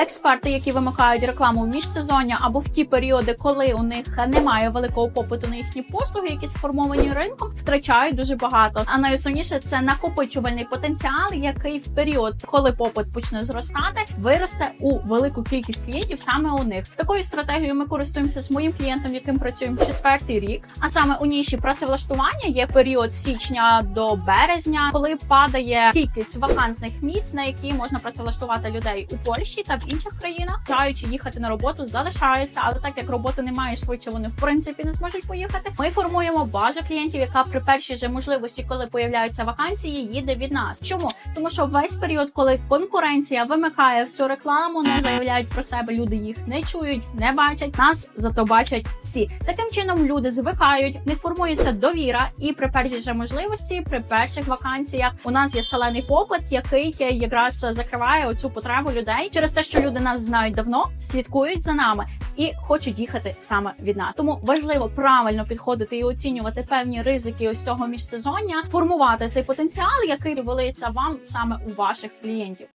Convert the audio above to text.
Експерти, які вимикають рекламу в міжсезоння або в ті періоди, коли у них немає великого попиту на їхні послуги, які сформовані ринком, втрачають дуже багато. А найосновніше це накопичувальний потенціал, який в період, коли попит почне зростати, виросте у велику кількість клієнтів саме у них. Такою стратегією ми користуємося з моїм клієнтом, яким працюємо четвертий рік. А саме у ніші працевлаштування є період січня до березня, коли падає кількість вакантних місць, на які можна працевлаштувати людей у Польщі та в інших країнах, бажаючи їхати на роботу, залишаються. Але так як роботи немає швидше, вони в принципі не зможуть поїхати. Ми формуємо базу клієнтів, яка при першій же можливості, коли появляються вакансії, їде від нас. Чому? Тому що весь період, коли конкуренція вимикає всю рекламу, не заявляють про себе, люди їх не чують, не бачать. Нас зато бачать всі. Таким чином люди звикають, них формується довіра, і при першій же можливості, при перших вакансіях, у нас є шалений попит, який якраз закриває оцю потребу людей через те, що люди нас знають давно, слідкують за нами і хочуть їхати саме від нас. Тому важливо правильно підходити і оцінювати певні ризики ось цього міжсезоння, формувати цей потенціал, який велиться вам саме у ваших клієнтів.